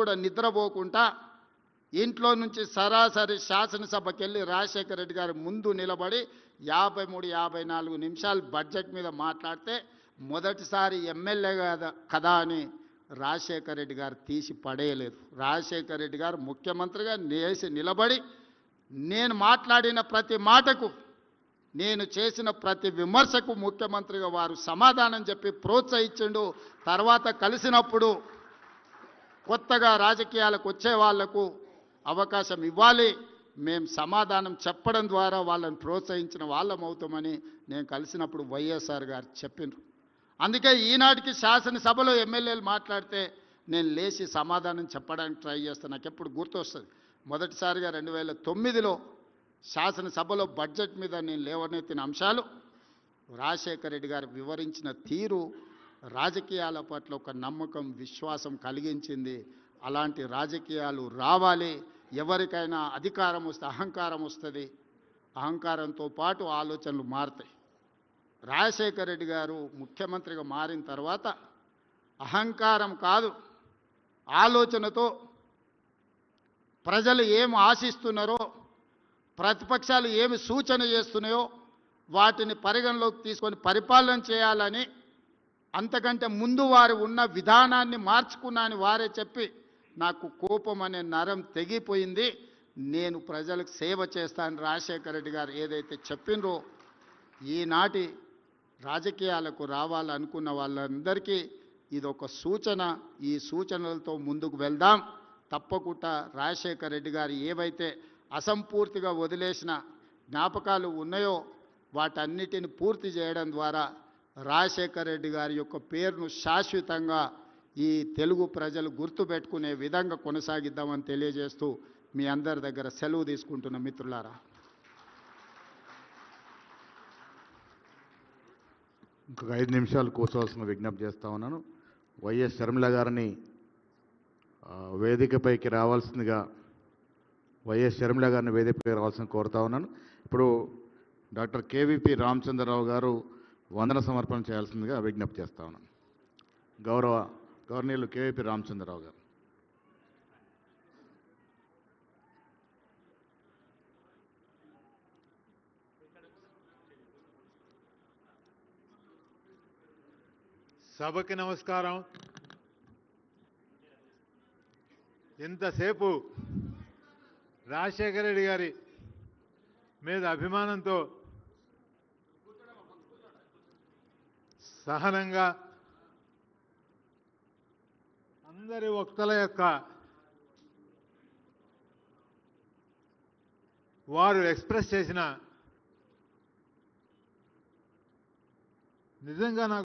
కూడా నిద్రపోకుండా ఇంట్లో నుంచి సరాసరి శాసనసభకి వెళ్ళి రాజశేఖర రెడ్డి గారు ముందు నిలబడి యాభై మూడు యాభై నాలుగు నిమిషాలు బడ్జెట్ మీద మాట్లాడితే మొదటిసారి ఎమ్మెల్యే కదా కదా అని రాజశేఖర రెడ్డి గారు తీసి పడేయలేదు. రాజశేఖర రెడ్డి గారు ముఖ్యమంత్రిగా నేసి నిలబడి నేను మాట్లాడిన ప్రతి మాటకు నేను చేసిన ప్రతి విమర్శకు ముఖ్యమంత్రిగా వారు సమాధానం చెప్పి ప్రోత్సహించిండు. తర్వాత కలిసినప్పుడు కొత్తగా రాజకీయాలకు వచ్చే వాళ్ళకు అవకాశం ఇవ్వాలి. మేము సమాధానం చెప్పడం ద్వారా వాళ్ళని ప్రోత్సహించిన వాళ్ళం అవుతామని నేను కలిసినప్పుడు వైఎస్ఆర్ గారు చెప్పిండ్రు అందుకే ఈనాటికి శాసనసభలో ఎమ్మెల్యేలు మాట్లాడితే నేను లేచి సమాధానం చెప్పడానికి ట్రై చేస్తాను నాకు ఎప్పుడు గుర్తొస్తుంది. మొదటిసారిగా రెండు వేల తొమ్మిదిలో శాసనసభలో బడ్జెట్ మీద నేను లేవనెత్తిన అంశాలు రాజశేఖర రెడ్డి గారు వివరించిన తీరు రాజకీయాల పట్ల ఒక నమ్మకం విశ్వాసం కలిగించింది. అలాంటి రాజకీయాలు రావాలి. ఎవరికైనా అధికారం వస్తే అహంకారం వస్తుంది. అహంకారంతో పాటు ఆలోచనలు మారుతాయి. రాజశేఖర రెడ్డి గారు ముఖ్యమంత్రిగా మారిన తర్వాత అహంకారం కాదు. ఆలోచనతో ప్రజలు ఏం ఆశిస్తున్నారో ప్రతిపక్షాలు ఏమి సూచన చేస్తున్నాయో వాటిని పరిగణలోకి తీసుకొని పరిపాలన చేయాలని అంతకంటే ముందు వారు ఉన్న విధానాన్ని మార్చుకున్నాని వారే చెప్పి నాకు కోపం అనే నరం తెగిపోయింది. నేను ప్రజలకు సేవ చేస్తాను రాజశేఖర రెడ్డి గారు ఏదైతే చెప్పినరో ఈనాటి రాజకీయాలకు రావాలనుకున్న వాళ్ళందరికీ ఇది ఒక సూచన. ఈ సూచనలతో ముందుకు వెళ్దాం. తప్పకుండా రాజశేఖర రెడ్డి గారు ఏవైతే అసంపూర్తిగా వదిలేసిన జ్ఞాపకాలు ఉన్నాయో వాటన్నిటిని పూర్తి చేయడం ద్వారా రాజశేఖర్ రెడ్డి గారి యొక్క పేరును శాశ్వతంగా ఈ తెలుగు ప్రజలు గుర్తుపెట్టుకునే విధంగా కొనసాగిద్దామని తెలియజేస్తూ మీ అందరి దగ్గర సెలవు తీసుకుంటున్న మిత్రులారా. ఇంకొక ఐదు నిమిషాలు కూర్చోవాల్సిన విజ్ఞప్తి చేస్తా ఉన్నాను. వైఎస్ శర్మిల గారిని వేదికపైకి రావాల్సిందిగా వైఎస్ శర్మిల గారిని వేదికపైకి రావాల్సింది కోరుతా ఉన్నాను. ఇప్పుడు డాక్టర్ కేవీపీ రామచంద్రరావు గారు వందన సమర్పణ చేయాల్సిందిగా విజ్ఞప్తి చేస్తా ఉన్నాను. గౌరవ గవర్నీయులు కేవీపీ రామచంద్రరావు గారు. సభకి నమస్కారం. ఇంతసేపు రాజశేఖర రెడ్డి గారి మీద అభిమానంతో సహనంగా అందరి వక్తల యొక్క వారు ఎక్స్ప్రెస్ చేసిన నిజంగా నాకు